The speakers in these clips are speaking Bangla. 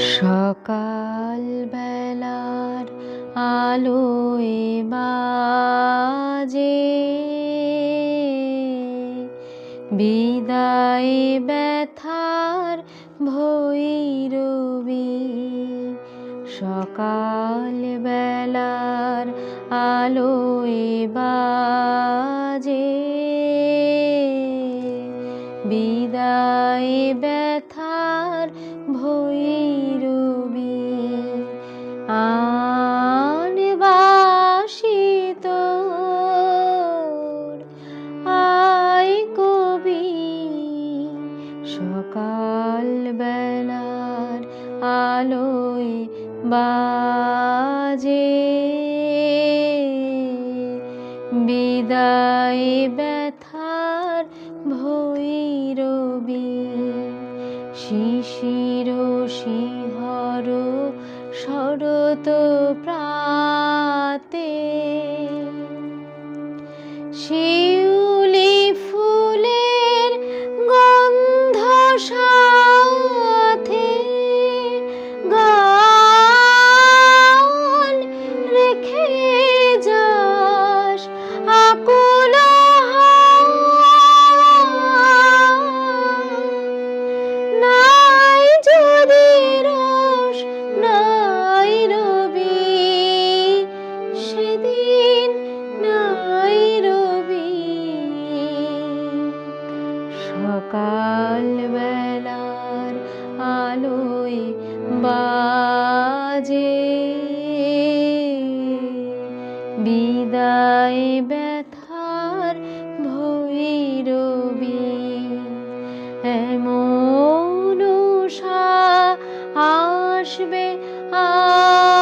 সকাল বেলার আলোয় বাজে। বিদায় ব্যথার ভৈরবী। সকাল বেলার আলোয় বাজে। বিদায় ব্যথার ভৈরবী আন বাসিত আয় কবি। সকাল বেলার আলোয় বাজে। বিদায় ব্যথার ভৈরবী শিশির শিহর শরত প্রাতে শিউলি সকাল বেলার আলোয় বাজে। বিদায় ব্যথার ভৈরবী এমন আসবে আবার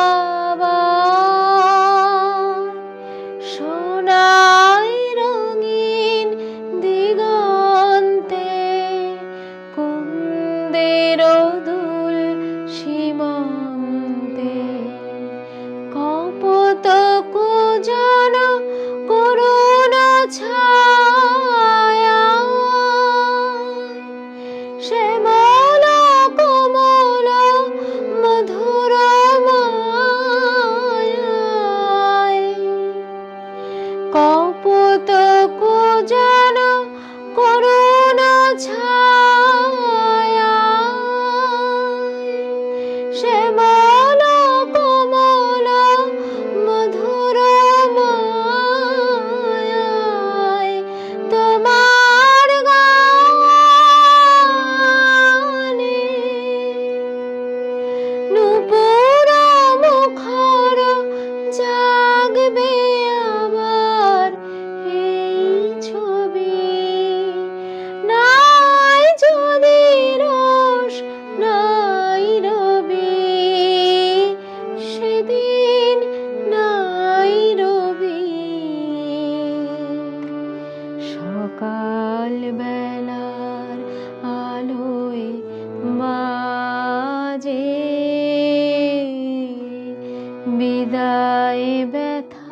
কপত কুজন করুণা ছায়া বেলার আলোয় বাজে বিদায় ব্যথা